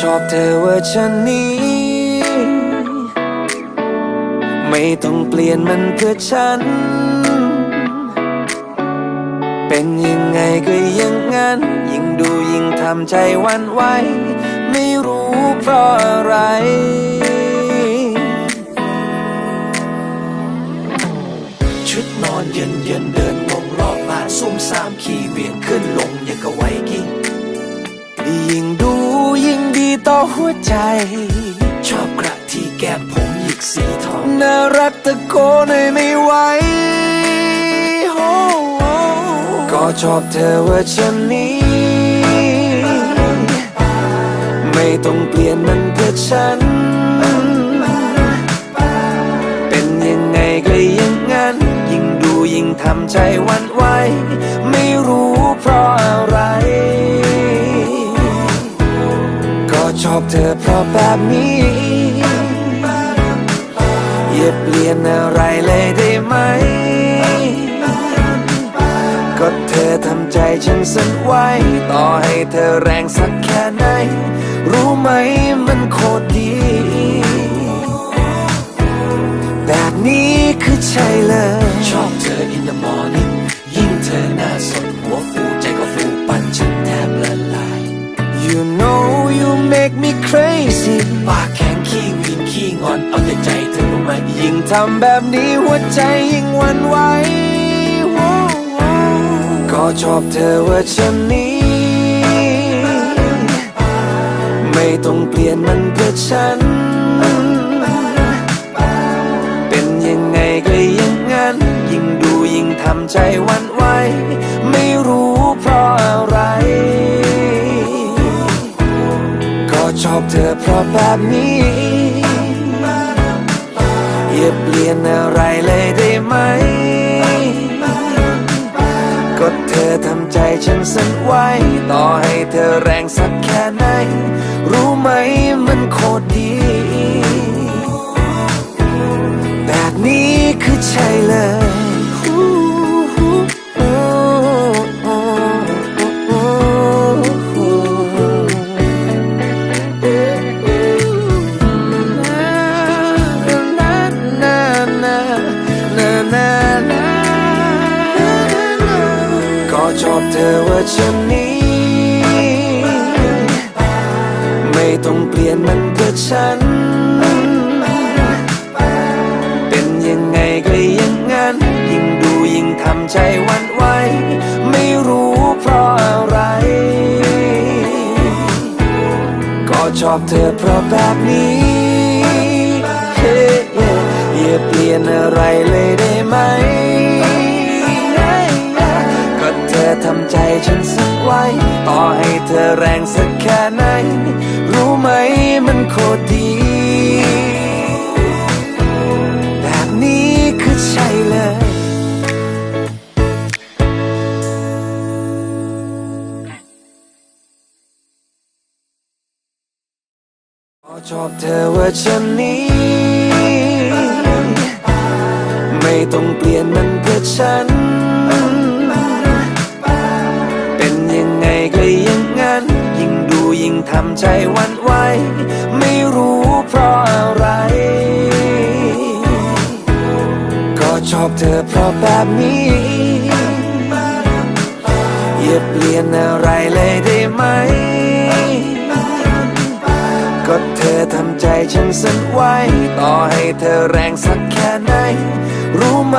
ชอบเธอเวอร์ชันนี้ ไม่ต้องเปลี่ยนมันเพื่อฉัน เป็นยังไงก็ยังงั้น ยิ่งดูยิ่งทำใจวันไหว ไม่รู้เพราะอะไรชุดนอนเย็นเย็นเดินงงรอบบ้านซุ่มสามขี่เวียงขึ้นลงอย่างกับไวกิ้ง ยิ่งดูยิ่งดีต่อหัวใจ ชอบกระที่แก้มผมหยิกสีทอง น่ารักตะโกนให้ไม่ไหวโอ้ก็ชอบเธอวอร์ชันนี้ ไม่ต้องเปลี่ยนมันเพื่อฉัน เป็นยังไงก็ยังงั้น ยิ่งดูยิ่งทำใจวันไหว เธอเพราะแบบนี้ อย่าเปลี่ยนอะไรเลยได้ไหม ก็เธอทำใจฉันสั่นไหวต่อให้เธอแรงสักแค่ไหน รู้ไหมมันโคตรดี แบบนี้คือใช่เลย ชอบเธอ in the morning ปากแข็งขี้วินขี้งอนเอาแต่ใจเธอรู้ไหมยิ่งทำแบบนี้หัวใจยิ่งวันไหวก็ชอบเธอวอร์ชันนี้ ไม่ต้องเปลี่ยนมันเพื่อฉัน เป็นยังไงก็ยังงั้น ยิ่งดูยิ่งทำใจวัน ก็ชอบเธอเพราะแบบนี้อย่าเปลี่ยนอะไรเลยได้ไหม ก็เธอทำใจฉันสั่นไหวต่อให้เธอแรงสักแค่ไหน รู้ไหมมันโคตรดี แบบนี้คือใช่เลย ชอบเธอวอร์ชันนี้ ไม่ต้องเปลี่ยนมันเพื่อฉัน เป็นยังไงก็ยังงั้น ยิ่งดูยิ่งทำใจวันไหว ไม่รู้เพราะอะไร ก็ชอบเธอเพราะแบบนี้เฮ้เย่อย่าเปลี่ยนอะไรเลยได้ไหม ทำใจฉันสักไว้ ต่อให้เธอแรงสักแค่ไหน รู้ไหมมันโคตรดี แบบนี้คือใช่เลยชอบเธอวอร์ชันนี้ ไม่ต้องเปลี่ยนมันเพื่อฉัน อบเธอเพราะแบบนี้ อย่าเปลี่ยนอะไรเลยได้ไหม ก็เธอทำใจฉันสั่นไหว ต่อให้เธอแรงสักแค่ไหน รู้ไหม